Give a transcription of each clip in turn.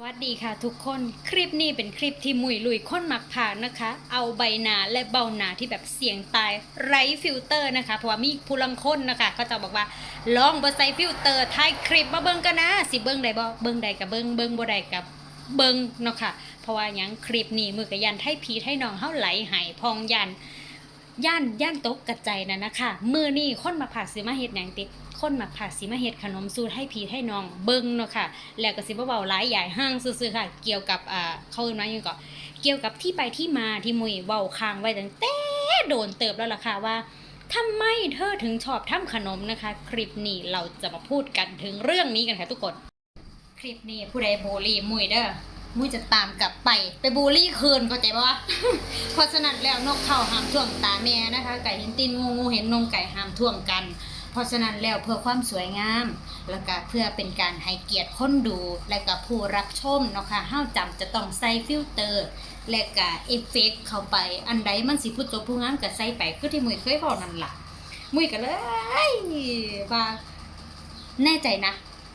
สวัสดีค่ะทุกคนคลิปนี้เป็นคลิปที่มุยลุยค้นมักผ่านนะคะ เอาใบหนาและเบาหนาที่แบบเสียงตายไร้ฟิลเตอร์นะคะ เพราะว่ามีผู้ลังคนนะคะก็จะบอกว่าลองบ่ใส่ฟิลเตอร์ท้ายคลิปมาเบิ่งกันนะสิเบิ่งได้บ่เบิ่งได้กับเบิ่งเบิ่งบ่ได้กับเบิ่งเนาะค่ะเพราะว่าหยังคลิปนี้มือกับยันให้พีให้น้องเฮาไหลหายพองยัน ย่านย่านตกกระใจนะนะคะมือนี่คนมาผ่าซื้อมาเฮ็ดหยังติคนมาผ่าสีมาเฮ็ดขนมสูตรให้พีให้น้องเบิ่งเนาะค่ะ แล้วก็สิบ่เว้าหลายใหญ่ห้างซื่อๆค่ะ เกี่ยวกับอ่าเขาเอิ้นว่าหยังก็เกี่ยวกับที่ไปที่มาที่มุยเว้าค้างไว้ตั้งแต่โดนเติบแล้วล่ะค่ะว่าทำไมเธอถึงชอบทำขนมนะคะ คลิปนี้เราจะมาพูดกันถึงเรื่องนี้กันค่ะทุกคน คลิปนี้ผู้ใดโบลีมุยเด้อ มุ้ยจะตามกลับไปไปบูลลี่คืนเข้าใจปะวะเพราะฉะนั้นแล้วนกเข้าห้ามท่วงตาแม่นะคะ ไก่เห็นตีนงูงูเห็นนมไก่ห้ามท่วงกัน เพราะฉะนั้นแล้วเพื่อความสวยงาม แล้วก็เพื่อเป็นการให้เกียรติคนดูและก็ผู้รับชมเนาะค่ะห้าจำจะต้องใส่ฟิลเตอร์ และก็เอฟเฟกต์เข้าไปอันใดมันสิผู้จบผู้งามก็ใส่ไปคือที่มุยเคยบอกนั่นล่ะมุ้ยก็เลยว่าแน่ใจนะ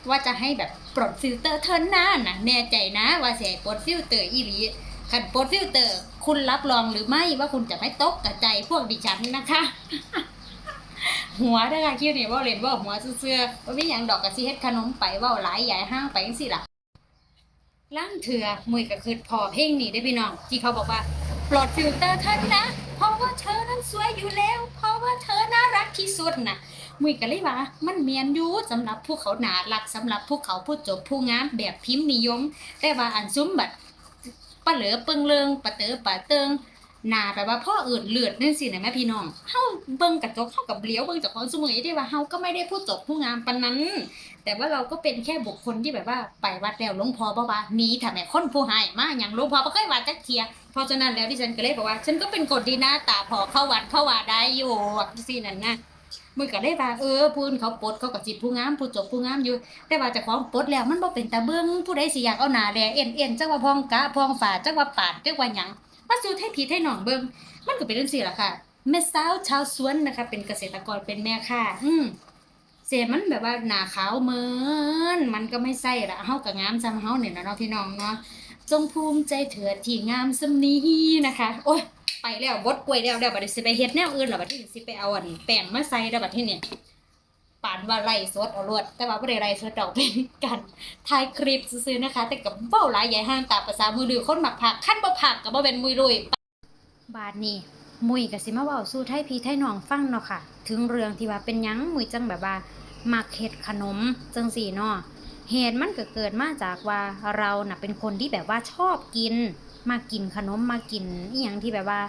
ว่าจะให้แบบ ปลดฟิลเตอร์เทิร์นหน้านะแน่ใจนะว่าเสียปลดฟิลเตอร์อีหลีขันปลดฟิลเตอร์ คุณรับรองหรือไม่ว่าคุณจะไม่ตกกระใจพวกดิฉันนะคะ หัวนะคะคิดนี่ว่าเล่นว่าหัวเสื้อว่ามีอย่างดอกกระซีเฮ็ดขนมไปว่าหลายใหญ่ห้างไปจังซี่ล่ะล่างเถื่อมุยก็คือพอเพลงนี้ได้พี่น้อง ที่เขาบอกว่าปลดฟิลเตอร์เทิร์นนะเพราะว่าเธอนั้นสวยอยู่แล้ว เพราะว่าเธอน่ารักที่สุดน่ะ มุยก็เลยว่า มันเมียนอยู่สำหรับผู้เขาหนารักสำหรับผู้เขาผู้จบผู้งามแบบพิมพ์นิยม แต่ว่าอันซุ้มบัดปะเหลือเปิงเลิงปะเตอปะเติงหนาแบบว่าพ่ออื่นเลือดนั่นสินะแม่พี่น้องเฮาเบิ่งกระจกเฮากับเลี้ยวเบิ่งจากของสมุยได้ว่าเฮาก็ไม่ได้ผู้จบผู้งามปานนั้น แต่ว่าเราก็เป็นแค่บุคคลที่แบบว่าไปวัดแล้วหลวงพ่อบ่ว่าหนีถ้าแม่คนผู้ให้มาหยังหลวงพ่อบ่เคยว่าจักเทียเพราะฉะนั้นแล้วดิฉันก็เลยบอกว่า ฉันก็เป็นคนดีน้าตาพอเข้าวัดเข้าว่าได้อยู่สินั่นนะ มึงก็ได้ว่าเออพูนเขาปลดเขาก็จิตผู้งามผู้จบผู้งามอยู่ แต่ว่าจะของปลดแล้วมันบ่เป็นตาเบิ่งผู้ใดสิอยากเอาหน้าแดเอ็นเอ็นจักว่าพองกะพองฝาจักว่าปาดจักว่าหยังมาสู่ให้พี่ให้หนองเบิ่งมันก็เป็นจังซี่ล่ะค่ะแม่สาวชาวสวนนะคะ เป็นเกษตรกรเป็นแม่ค่ะ อืมเสียมันแบบว่าหน้าขาวเหมือนมันก็ไม่ใช่ละเฮาก็งามซ้ำเฮาเนี่ยนะเนาะพี่น้องเนาะ จงภูมิใจเถิดที่งามสำนี้นะคะ โอ้ยไปแล้วบดกล้วยแล้วแล้วบัดนี้สิไปเฮ็ดแนวอื่นแล้วบัดนี้สิไปเอาอันแป้งมาใส่แล้วบัดนี้เนี่ยปานว่าไล่สดเอารวด แต่ว่าบ่ได้ไล่สดดอกเป็นการถ่ายคลิปซื่อๆนะคะ แต่กับเบ้าหลายใหญ่ห้างตาภาษามือดือคนมักผักขั้นบ่ผักก็บ่เป็นมุยลุยบาดนี้มุยก็สิมาเว้าสู่ไทยพี่ไทยน้องฟังเนาะค่ะ ถึงเรื่องที่ว่าเป็นหยังมุยจังแบบว่ามักเฮ็ดขนมจังซี่เนาะ เหตุมันก็เกิดมาจากว่าเราน่ะเป็นคนที่แบบว่าชอบกิน มากินขนมมากินอีหยังที่แบบว่า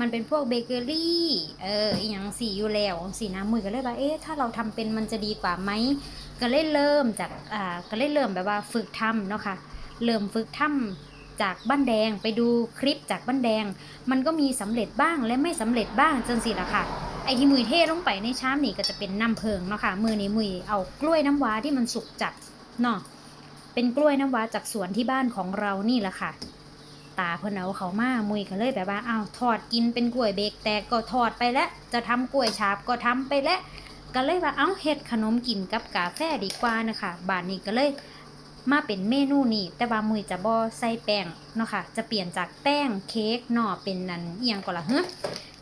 มันเป็นพวกเบเกอรี่ เอออีหยังสีอยู่แล้วสีน้ำมือก็เลยว่าเอ๊ะถ้าเราทำเป็นมันจะดีกว่าไหมก็เลยเริ่มจากอ่าก็เลยเริ่มแบบว่าฝึกทำเนาะค่ะเริ่มฝึกทำจากบ้านแดงไปดูคลิปจากบ้านแดง มันก็มีสำเร็จบ้างและไม่สำเร็จบ้างจังสิละค่ะไอที่มุยเทลงไปในชามนี่ก็จะเป็นน้ำเพิงเนาะค่ะมือนี้มุยเอากล้วยน้ำว้าที่มันสุกจัด เนาะเป็นกล้วยน้ำว้าจากสวนที่บ้านของเรานี่แหละค่ะ ตาเพิ่นเอาเขามามุยก็เลยแบบว่าอ้าวทอดกินเป็นกล้วยเบรกแตกก็ทอดไปแล้วจะทำกล้วยฉาบก็ทำไปแล้วก็เลยว่าเอ้าเฮ็ดขนมกินกับกาแฟดีกว่านะคะบานนี้ก็เลยมาเป็นเมนูนี้แต่ว่ามุยจะบ่ใส่แป้งเนาะค่ะจะเปลี่ยนจากแป้งเค้กเนาะเป็นนันเอียงก็ละเฮ้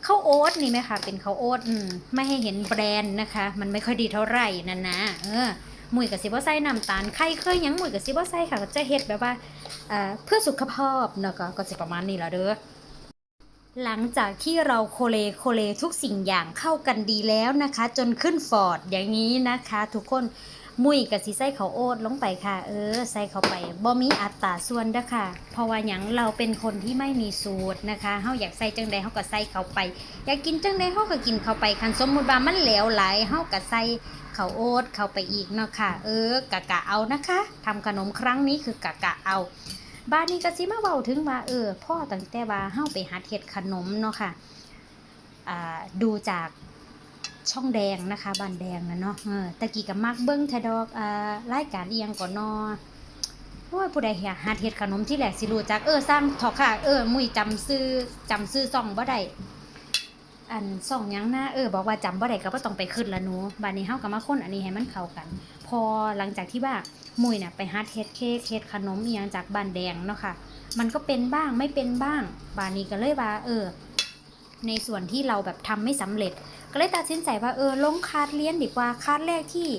ข้าวโอ๊ตนี่ไหมคะเป็นข้าวโอ๊ตอืมไม่ให้เห็นแบรนด์นะคะ มันไม่ค่อยดีเท่าไหร่นั่นนะเออ มุยกับซิบ่ใส่น้ำตาลไข่เคยยังมุยกับซิบ่ใส่ค่ะก็จะเฮ็ดแบบว่าเพื่อสุขภาพเนาะก็ก็จะประมาณนี้แหละเด้อหลังจากที่เราโคเลโคเลทุกสิ่งอย่างเข้ากันดีแล้วนะคะ จนขึ้นฟอร์ดอย่างนี้นะคะ ทุกคน มุยกับสีใส่เขาโอ๊ตลงไปค่ะ เออ ใส่เข้าไปบ่มีอัตราส่วนเด้อค่ะ เพราะว่าหยังเราเป็นคนที่ไม่มีสูตรนะคะเฮาอยากใส่จังใดเฮาก็ใส่เข้าไป อยากกินจังใดเฮาก็กินเข้าไปคันสมมุติว่ามันเหลวไหลเฮาก็ใส่ข้าโอ๊ตเข้าไปอีกเนาะค่ะ เออกะกะเอานะคะทำขนมครั้งนี้คือกะกะเอาบ้านนี้ก็สิมาเว้าถึงว่าเออพ่อตั้งแต่ว่าเฮาไปหัดเฮ็ดขนมเนาะค่ะอ่าดูจาก ช่องแดงนะคะบานแดงนะเนาะเออตะกี้ก็มักเบิ่งแทดอกอ่ารายการเอียงก่อนนาะโอ้ยผู้ใดเฮียหัดเฮ็ดขนมที่แรกสิรู้จักเออสร้างทอค่ะเออมุ้ยจำซื้อจำซื้อซ่องบ่ได้อันส่องยังหน้าเออบอกว่าจำบ่ได้ก็บ่ต้องไปขึ้นละหนูบัดนี้เฮาก็มาคนอันนี้ให้มันเข้ากัน พอหลังจากที่ว่ามุยน่ะไปฮัดเฮ็ดเค้กเฮ็ดขนมอีหยังจากบ้านแดงเนาะค่ะ มันก็เป็นบ้างไม่เป็นบ้าง บานนี้ก็เลยว่าเออ ในส่วนที่เราแบบทำไม่สำเร็จ ก็เลยตัดสินใจว่าเออลงคลาสเรียนดีกว่าคลาสแรกที่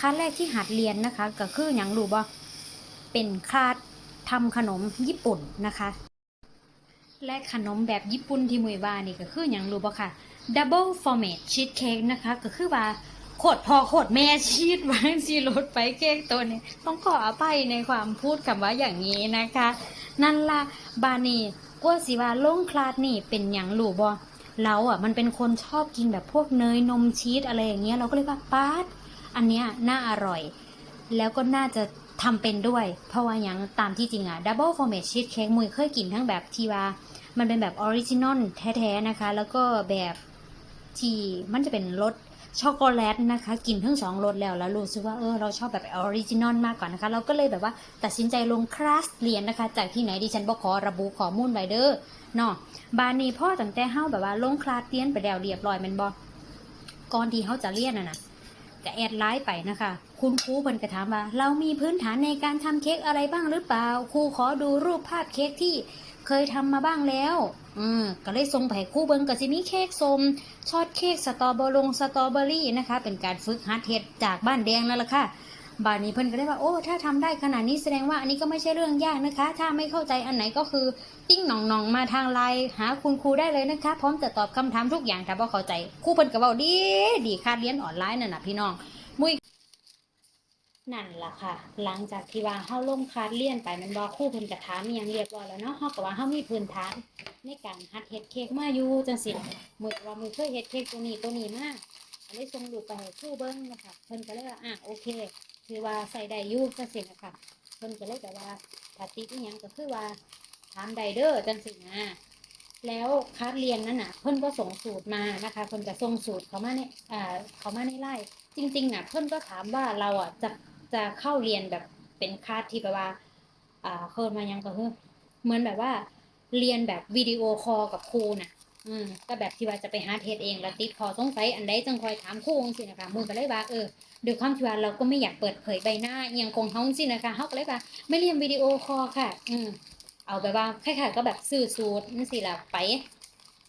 คลาสแรกที่หัดเรียนนะคะ ก็คืออย่างรู้บ่เป็นคลาสทำขนมญี่ปุ่นนะคะ และขนมแบบญี่ปุ่นที่มวยว่านี่ก็คืออย่างรู้บ่ค่ะ Double Format Cheesecake นะคะ ก็คือว่าโคตรพอโคตรแม่ชีสวางซีรถไปเค้กตัวนี้ ต้องขออภัยในความพูดคำว่าอย่างนี้นะคะ นั่นละบานีกัวสิว่าลงคลาสนี่เป็นอย่างรูบ่ เราอะมันเป็นคนชอบกินแบบพวกเนยนมชีสอะไรอย่างเงี้ยเราก็เลยว่าป๊าดอันเนี้ยน่าอร่อย แล้วก็น่าจะทำเป็นด้วย เพราะว่าอย่างตามที่จริงอะดับเบิลฟอร์เม e ชีสเค้กมุยเคยกินทั้งแบบที่ว่ามันเป็นแบบออริจินอลแท้ๆนะคะ แล้วก็แบบที่มันจะเป็นรสช็อกโกแลตนะคะ กินทั้งสองรสแล้วแล้วรู้สึกว่าเออเราชอบแบบออริจินอลมากกว่านะคะ เราก็เลยแบบว่าตัดสินใจลงคลาสเรียนนะคะ จากที่ไหนดิฉันบอกขอระบุข้อมูลไว้เด้อ เนาะบานนี้พ่อตั้งแต่เฮาแบบว่าลงคลาสเรียนไปแล้วเรียบร้อยแมันบอก่อนที่เฮาจะเรียนน่ะนะก็แอดไลน์ไปนะคะ คุณครูเพิ่นก็ถามว่า เรามีพื้นฐานในการทำเค้กอะไรบ้างหรือเปล่า ครูขอดูรูปภาพเค้กที่เคยทำมาบ้างแล้ว อืมก็เลยส่งไปให้ครู่เบิงก็สิมีเค้กสมช็อตเค้กสตรอเบอร์ลงสตรอเบอรี่นะคะ เป็นการฝึกหัดเฮดจากบ้านแดงนั่นแหละค่ะ บานนี้เพิ่นก็ได้ว่าโอ้ถ้าทำได้ขนาดนี้แสดงว่าอันนี้ก็ไม่ใช่เรื่องยากนะคะ ถ้าไม่เข้าใจอันไหนก็คือติ้งหน่องหนองๆมาทางไลน์หาคุณครูได้เลยนะคะ พร้อมจะตอบคำถามทุกอย่างถ้าบ่เข้าใจครูเพิ่นก็เว้าดีดีค่าเรียนออนไลน์นั่นน่ะพี่น้องมุ้ยนั่นล่ะค่ะ หลังจากที่ว่าเฮาลงคาสเรียนไปมันบ่คู่เพิ่นก็ถามอิหยังเรียบร้อยแล้วเนาะเฮาก็ว่าเฮามีพื้นฐานในการหัดเฮ็ดเค้กมาอยู่จังซี่ล่ะมื้อกว่ามื้อเคยเฮ็ดเค้กตัวนี้ตัวนี้มากเลยส่งรูไปให้ครูเบิ่งนะคะเพิ่นก็เลยว่าอะโอเค ถือว่าใส่ได้อยู่จังซี่นะคะเพิ่นก็เลยแบบว่าถ้าติดอีหยังก็คือว่าถามไดเด้อจังซี่นะแล้วคลาเรียนนั้นน่ะเพิ่นก็ส่งสูตรมานะคะเพิ่นก็ส่งสูตรเขามาในอ่าเขามาในไลน์จริงๆน่ะเพิ่นก็ถามว่าเราอะจะจะเข้าเรียนแบบเป็นคาสที่แบบว่าอ่าเคินมายังก็คือเหมือนแบบว่าเรียนแบบวิดีโอคอลกับครูน่ะ อืมก็แบบที่ว่าจะไปหาเทสเองแล้วติดคอสงสัยอันใดจังคอยถามครูจังซี่นะคะมึงก็เลยว่าเออด้วยความที่ว่าเราก็ไม่อยากเปิดเผยใบหน้าอหยังคงเฮาจังซี่นะคะเฮาก็เลยว่าไม่เรียนวิดีโอคอลค่ะ อืมเอาแบบว่าคล้ายๆก็แบบสื่อสูตรจังซี่ล่ะไป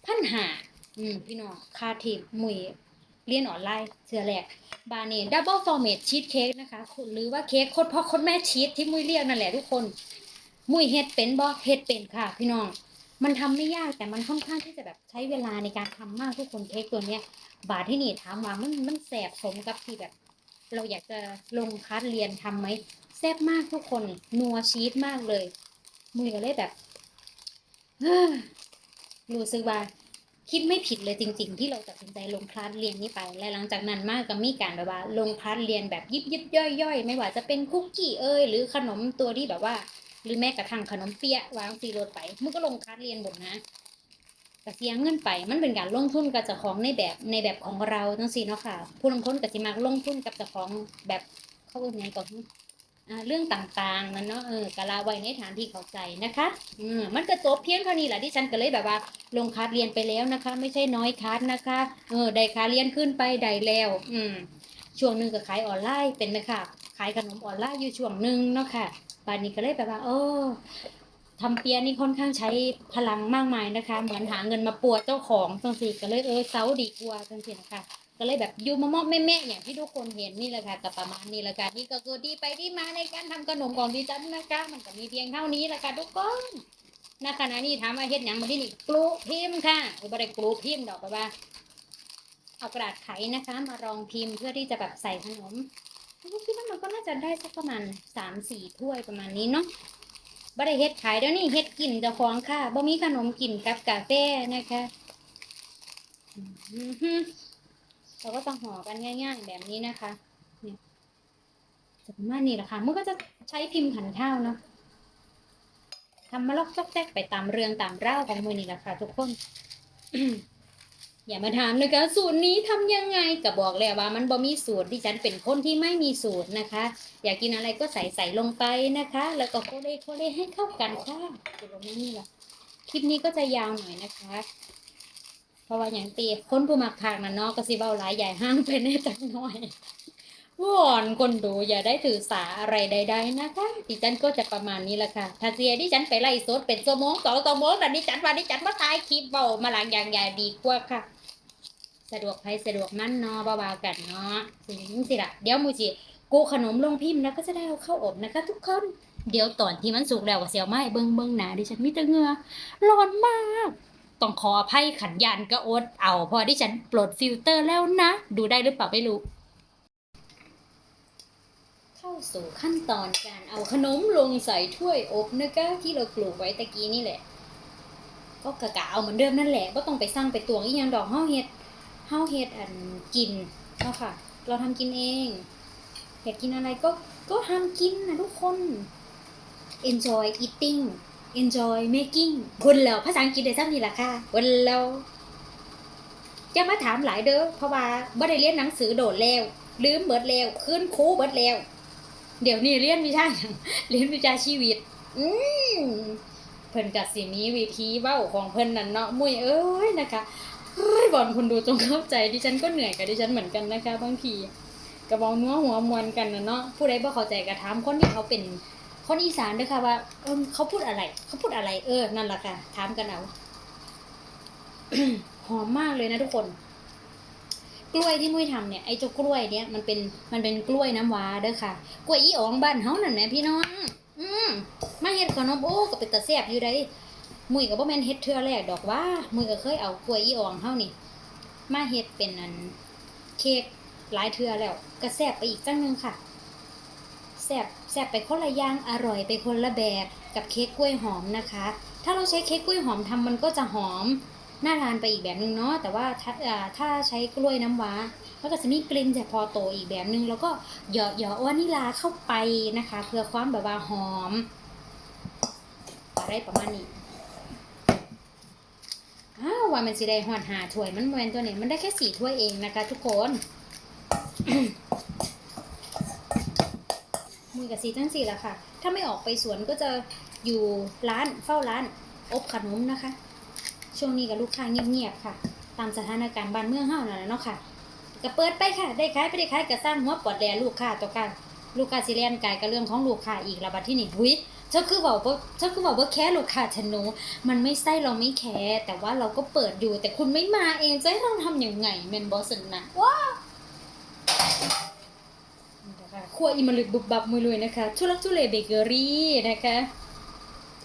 พันหาอืมพี่น้องคาทีมุยเรียนออนไลน์เทื่อแรกบาเน่ดับเบิลฟอร์เมตชีสเค้กนะคะหรือว่าเค้กโคตรพ่อโคตรแม่ชีสที่มุยเรียกนั่นแหละทุกคน มุยเฮ็ดเป็นบ่เฮ็ดเป็นค่ะ พี่น้อง มันทำไม่ยากแต่มันค่อนข้างที่จะแบบใช้เวลาในการทำมากทุกคนเค้กตัวเนี้ย บาทที่นี่ถามว่ามันมันแสบสมกับที่แบบ เราอยากจะลงคลาสเรียนทำไหมแซ่บมากทุกคนนัวชีสมากเลยมุ้ยก็เลยแบบเฮ้อรู้สึกว่าคิดไม่ผิดเลยจริง ๆ ที่เราตัดสินใจลงคลาสเรียนนี้ไป และหลังจากนั้นมากก็มีการแบบว่า ลงคลาสเรียนแบบยิบยิบย่อยย่อยไม่ว่าจะเป็นคุกกี้เอ้ยหรือขนมตัวที่แบบว่า หรือแม้กระทั่งขนมเปี๊ยะวางซีรดไปมันก็ลงคาสเรียนหมดนะกเสียเงินไปมันเป็นการลงทุนกับเจ้าของในแบบในแบบของเราทั้งสี่เนาะค่ะ ผู้ลงทุนกับสิมากลงทุนกับเจ้าของแบบเขาเอ่ยไงก่อนเรื่องต่างๆนั่นเนาะเออกะลาไว้ในฐานที่เข้าใจนะคะอืมมันก็จบเพียงเท่านี้แหละที่ฉันก็เลยแบบว่า ลงคาสเรียนไปแล้วนะคะ ไม่ใช่น้อยคาสนะคะเออได้คาเรียนขึ้นไปได้แล้ว อืมช่วงหนึ่งก็ขายออนไลน์เป็นไหมคะ ขายขนมออนไลน์อยู่ช่วงหนึ่งเนาะค่ะบานนี้ก็เลยแบบว่า เออทำเปียนี่ค่อนข้างใช้พลังมากมายนะคะ เหมือนหาเงินมาปวดเจ้าของจังสิก็เลยเออเซาดีกว่าจังสินะคะก็เลยแบบยู่มามอบแม่ๆอย่างที่ทุกคนเห็นนี่แหละค่ะกับประมาณนี้แหละค่ะนี่ก็คือที่ไปที่มาในการทำขนมของดิฉันนะคะ มันก็มีเพียงเท่านี้แหละค่ะทุกคนณขณะนี้ถามว่าเฮ็ดหยังมาที่นี่กรูพิมพ์ค่ะหรือบริกรูพิมพ์ดอกแบบว่าเอากระดาษไขนะคะ มารองพิมพ์เพื่อที่จะแบบใส่ขนม คิดว่ามันก็น่าจะได้สักประมาณสามสี่ถ้วยประมาณนี้เนาะบริเฮ็ดขายเดี๋ยวนี้เฮ็ดกินเจ้าของค่ะบ่มีขนมกินกับกาแฟนะคะเราก็จะห่อกันง่าย ๆ แบบนี้นะคะเนี่ยจะประมาณนี้แหละค่ะมันก็จะใช้พิมพ์ขันข้าวเนาะทำมาลอกจอกแจ๊กไปตามเรื่องตามเล่าวของมือนี่แหละค่ะทุกคน อย่ามาถามนะคะสูตรนี้ทำยังไงก็บอกแล้วว่ามันบ่มีสูตรที่ฉันเป็นคนที่ไม่มีสูตรนะคะ อยากกินอะไรก็ใส่ใส่ลงไปนะคะ แล้วก็โคเลโคเลให้เข้ากันค่ะจะลงนี่แหละคลิปนี้ก็จะยาวหน่อยนะคะ เพราะว่าอย่างตีคนผู้มักทางนะเนาะก็สิเบ้าหลายใหญ่ห้างไปแน่จักหน่อย วอนคนดูอย่าได้ถือสาอะไรใด ๆ นะคะดิฉันก็จะประมาณนี้แหละค่ะถ้าเสียดิฉันไปไล่สดเป็นชั่วโมงสองชั่วโมงแต่ดิฉันว่าดิฉันมาถ่ายคลิปเบามาหลังอย่างใหญ่ดีกว่าค่ะ สะดวกใครสะดวกมั่นเนาะเบาๆกันเนาะสิงสิละเดี๋ยวมูจิกูขนมลงพิมพ์แล้วก็จะได้เอาเข้าอบนะคะ ทุกคนเดี๋ยวตอนที่มันสุกแล้วเสียวไม้เบิ้งเบิ้งหนาดิฉันมีแต่เงือร้อนมากต้องขออภัยขันยานก็อดเอาพอดิฉันปลดฟิลเตอร์แล้วนะ ดูได้หรือเปล่าไม่รู้ เข้าสู่ขั้นตอนการเอาขนมลงใส่ถ้วยอบนะคะที่เรากลูกไว้ตะกี้นี่แหละ ก็กะกะเอาเหมือนเดิมนั่นแหละก็ต้องไปสร้างไปตวงอีกอย่างดอกเฮาเฮ็ดเฮาเฮ็ดอันกินเนาะค่ะ เราทำกินเองอยากกินอะไรก็ก็ทำกินนะทุกคน enjoy eating enjoy making คนแล้วภาษาอังกฤษได้ซ้ำนี่แหละค่ะคนแล้วจะมาถามหลายเด้อเพราะว่าบ่ได้เรียนหนังสือโดดแล้วลืมเบิดแล้วขึ้นครูเบิดแล้ว เดี๋ยวนี้เรียนวิชาเรียนวิชาชีวิต อืมเพิ่นกัสิมีวิธีเว้าของเพิ่นนั่นเนาะมุ้ยเอ้ยนะคะเฮ้ยบอลคนดูจงเข้าใจดิฉันก็เหนื่อยกับดิฉันเหมือนกันนะคะ บางทีกระบองนัวหัวมวนกันนะเนาะผู้ใดบ่เข้าใจก็ถามคนที่เขาเป็นคนอีสานด้อค่ะว่าเออเขาพูดอะไร เขาพูดอะไร เออ นั่นแหละค่ะ ถามกันเอาหอมมากเลยนะทุกคน กล้วยที่มุ้ยทำเนี่ยไอ้เจ้ากล้วยเนี่ยมันเป็นมันเป็นกล้วยน้ำว้าเด้อค่ะ กล้วยอีอ๋องบ้านเฮานั่นแหละพี่น้อง อืมมาเฮ็ดขนมโอ้ก็เป็นตาแซ่บอยู่ได้มุ้ยก็บ่แม่นเฮ็ดเทื่อแรกดอกว่ามุ้ยก็เคยเอากล้วยอีอ๋องเฮานี่มาเฮ็ดเป็นอันเค้กหลายเทื่อแล้วก็แซ่บไปอีกจังนึงค่ะแซ่บแซ่บไปคนละอย่างอร่อยไปคนละแบบกับเค้กกล้วยหอมนะคะ ถ้าเราใช้เค้กกล้วยหอมทำมันก็จะหอม น่าทานไปอีกแบบนึงเนาะแต่ว่าถ้าถ้าใช้กล้วยน้ำว้ามันก็จะมีกลิ่นเฉพาะตัวอีกแบบนึง แล้วก็เหยาะเหยาะวานิลาเข้าไปนะคะ เพื่อความแบบว่าหอมอะไรประมาณนี้อ้าวว่ามันสิได้หอดหาถ้วยมันแมนตัวนี้มันได้แค่สี่ถ้วยเองนะคะ ทุกคนมือกับสีทั้งสี่ละค่ะ ถ้าไม่ออกไปสวนก็จะอยู่ร้านเฝ้าร้านอบขนมนะคะ ช่วงนี้กับลูกค้าเงียบๆค่ะ ตามสถานการณ์บ้านเมืองเฮานั่นแหละเนาะค่ะก็เปิดไปค่ะ ได้ขายไปได้ขายก็สร้างหัวปวดแลลูกค้าต่อกันลูกค้าสิเลียนกายกับเรื่องของลูกค้าอีกระบาดที่นี่หุยเธอคือบอกว่าเธอคือบอกว่าแค่ลูกค้าฉันหนูมันไม่ใช่เราไม่แคร์แต่ว่าเราก็เปิดอยู่ แต่คุณไม่มาเองจะให้เราทำยังไงเมนบอสนะว้าครัวอิมลึกบุบบับมือลุยนะคะทุลักทุเลเบเกอรี่นะคะ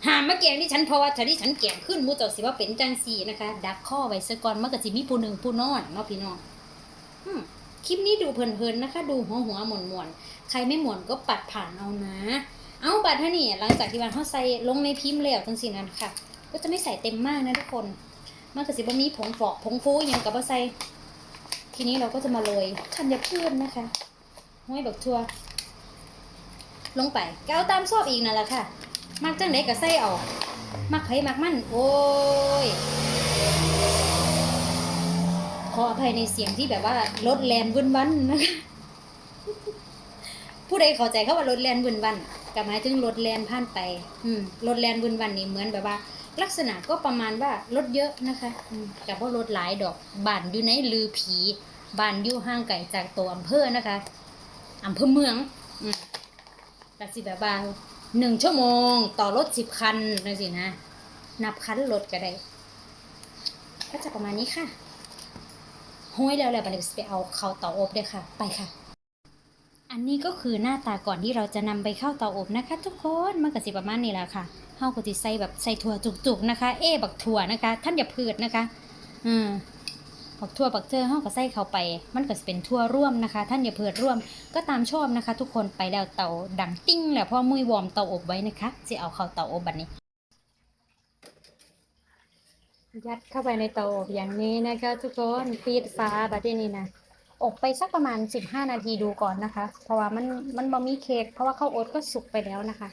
หามมาแกงที่ฉันเพราะว่าถ้าที่ฉันแกงขึ้นมูเจ้าสิว่าเป็นจังสีนะคะ ดักข้อไว้ซะก่อนมันก็สิมีผู้หนึ่งผู้นอนเนาะพี่น้องคลิปนี้ดูเพลินๆนะคะ ดูหัวหัวหมวนหมวนๆใครไม่หมวนก็ปัดผ่านเอานะ เอาบัดท่านี่หลังจากที่วันเขาใส่ลงในพิมพ์แล้วจังสีนั้นค่ะ ก็จะไม่ใส่เต็มมากนะทุกคนมันก็สิบ่มีผงฟอกผงฟูอหยังกับว่าใส่ทีนี้เราก็จะมาโรยธัญพืชนะคะห้อยบักทัวลงไปก็เอาตามชอบอีกนั่นแหละค่ะ มักจังไดก็ใส่เอา มักไผมักมัน โอ้ย ขออภัยในเสียงที่แบบว่ารถแลนวุ่นวันนะคะผู้ใดเข้าใจเขาว่ารถแลนวุ่นวันก็หมายถึงรถแลนผ่านไป อืมรถแลนวุ่นวันนี่เหมือนแบบว่า ลักษณะก็ประมาณว่ารถเยอะนะคะอืมกับว่ารถหลายดอกบ้านอยู่ในลือผีบ้านอยู่ห่างไกลจากตัวอำเภอนะคะอำเภอเมือง อืมแต่สิแบบว่า หนึ่งชั่วโมง ต่อรถสิบคันนั่นสินะ นับคันรถก็ได้ ก็จะประมาณนี้ค่ะห้อยแล้วแหละบันไปเอาเข้าเตาอบเลยค่ะ ไปค่ะ อันนี้ก็คือหน้าตาก่อนที่เราจะนำไปเข้าเตาอบนะคะ ทุกคนมันก็สิประมาณนี้แหละค่ะเฮาก็สิใส่แบบใส่ถั่วจุกๆนะคะ เอ๊บักถั่วนะคะ ท่านอย่าพืชนะคะ อืม บักถั่วบักเจอเฮาก็ใส่เข้าไป มันก็สิเป็นถั่วร่วมนะคะ ท่านอย่าเพืชร่วมก็ตามชอบนะคะ ทุกคนไปแล้วเตาดังติ้งแล้วเพราะมุ้ยวอร์มเตาอบไว้นะคะจะเอาเข้าเตาอบบัดนี้ ยัดเข้าไปในเตาอบอย่างนี้นะคะทุกคนฟีดฟ้าบัดนี้นะอบไปสักประมาณ 15 นาทีดูก่อนนะคะ เพราะว่ามันมันบะมีเค้กเพราะว่าข้าวโอ๊ตก็สุกไปแล้วนะคะ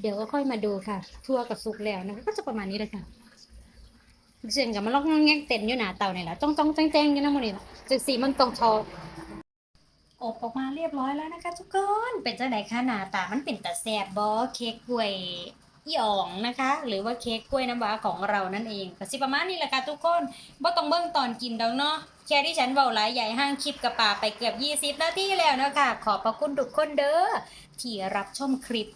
เดี๋ยวก็ค่อยมาดูค่ะ ทั่วกับสุกแล้วนะคะก็จะประมาณนี้เลยค่ะ เสียงกับมันล็อกแงกเต้นอยู่หนาเตาเนี่ยแหละจ้องจ้องแจ้งแจ้งอยู่นะมันนี่จุดสีมันตรงทออบออกมาเรียบร้อยแล้วนะคะ ทุกคนเป็นจังไดคะหน้าตามันเป็นตาแซบบอเค้กกล้วยอีอ่องนะคะ หรือว่าเค้กกล้วยน้ำว้าของเรานั่นเองก็สิประมาณนี้แหละค่ะทุกคนบ่ต้องเบิ่งตอนกินดอกเนาะแค่ที่ฉันเว้าหลายใหญ่ห้างคลิปกับป่าไปเกือบ 20 นาทีแล้วนะคะขอบพระคุณทุกคนเด้อที่รับชมคลิป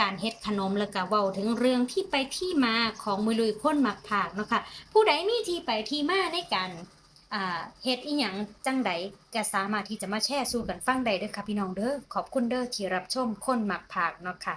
การเฮ็ดขนมแล้วก็เว้าถึงเรื่องที่ไปที่มาของมือลุยข้นหมักผักเนาะค่ะผู้ใดมีที่ไปที่มาในการอ่าเฮ็ดอีหยังจังใดก็สามารถที่จะมาแชร์สู่กันฟังได้เด้อค่ะพี่น้องเด้อขอบคุณเด้อที่รับชมคนหมักผักเนาะค่ะ